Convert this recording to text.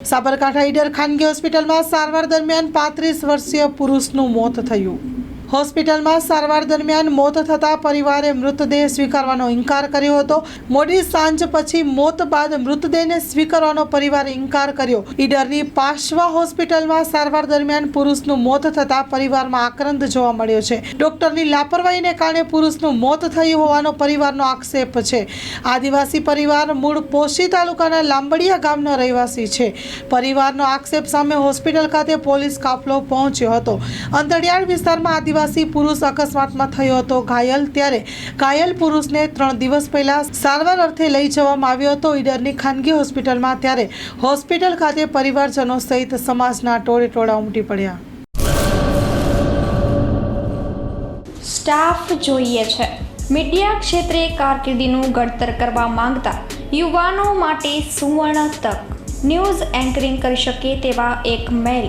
સાબરકાંઠા ઈડર ખાનગી હોસ્પિટલમાં સારવાર દરમિયાન પાંત્રીસ વર્ષીય પુરુષનું મોત થયું. હોસ્પિટલમાં સારવાર દરમિયાન મોત થતાં પરિવારે મૃતદેહ સ્વીકારવાનો ઇનકાર કર્યો હતો. મોડી સાંજ પછી મોત બાદ મૃતદેહને સ્વીકારવાનો પરિવારે ઇનકાર કર્યો. ઈડરની પાશવા હોસ્પિટલમાં સારવાર દરમિયાન પુરુષનું મોત થતાં પરિવારમાં આક્રંદ જોવા મળ્યો છે. ડોક્ટરની લાપરવાહીને કારણે પુરુષનું મોત થયું હોવાનો પરિવારનો આક્ષેપ છે. આદિવાસી પરિવાર મૂળ પોશી તાલુકાના લાંબડિયા ગામનો રહેવાસી છે. પરિવારનો આક્ષેપ સામે હોસ્પિટલ ખાતે પોલીસ કાફલો પહોંચ્યો હતો. અંતરિયાળ વિસ્તારમાં આદિવાસી પુરુષ અકસ્માતમાં થયો હતો. ઘાયલ ત્યારે ઘાયલ પુરુષને ત્રણ દિવસ પહેલા સારવાર અર્થે લઈ જવામાં આવ્યો હતો. ઈડરની ખાનગી હોસ્પિટલમાં ત્યારે હોસ્પિટલ ખાતે પરિવારજનો સહિત સમાજના ટોળે ટોળા ઉમટી પડ્યા. સ્ટાફ જોઈએ છે. મીડિયા ક્ષેત્રે કારકિર્દીનું ઘડતર કરવા માંગતા યુવાનો માટે સુવર્ણ તક. ન્યૂઝ એન્કરિંગ કરી શકે તેવા એક મેલ.